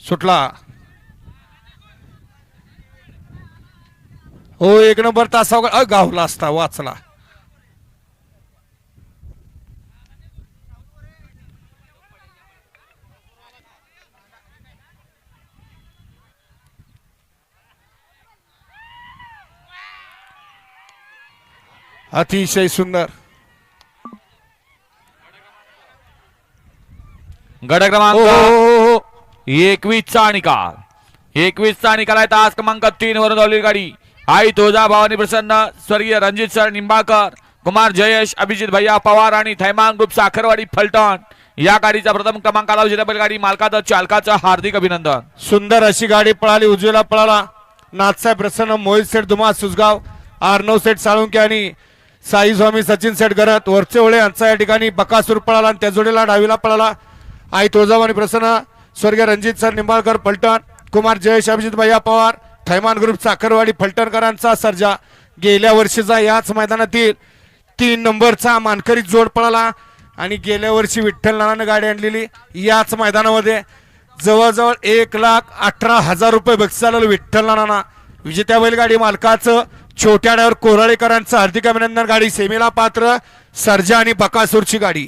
सुटला हो एक नंबर तासावर अ, गावला असता वाचला अतिशय सुंदर गड क्रमांक हो. एकवीसचा निकाल. एकवीसचा निकाल आहे तास क्रमांक तीन वरून धावलेली गाडी. आई तुळजा भावानी प्रसन्न स्वर्गीय रणजित सर निंबाळकर कुमार जयेश अभिजित भैया पवार आणि थैमान ग्रुप साखरवाडी फलटण. या गाडीचा प्रथम क्रमांकाला विजेता बैलगाडी मालकाचं चालकाचं हार्दिक अभिनंदन. सुंदर अशी गाडी पळाली उजवीला पळाला. नाथसाहेब प्रसन्न मोहित सेठ दुमा सुसगाव आर्नव सेठ साळुंके आणि साई स्वामी सचिन सेठ गरत. वरचे ओळे यांचा या ठिकाणी बकासूर पळाला आणि त्या जोडीला डावीला पळाला. आई तुळजाभवानी प्रसन्न स्वर्गीय रणजित सर निंबाळकर फलटण कुमार जयेश अभिजित भैया पवार थैमान ग्रुप साखरवाडी फलटणकरांचा सर्जा. गेल्या वर्षीचा याच मैदानातील तीन नंबरचा मानकरी जोड पळाला आणि गेल्या वर्षी विठ्ठल नानानं गाडी आणलेली याच मैदानामध्ये जवळजवळ एक लाख अठरा हजार रुपये बक्षिसाला विठ्ठल नाना विजेत्या बैलगाडी मालकाचं छोट्या डावर कोराळेकरांचं हार्दिक अभिनंदन गाडी सेमीला पात्र सर्जा आणि बकासूरची गाडी.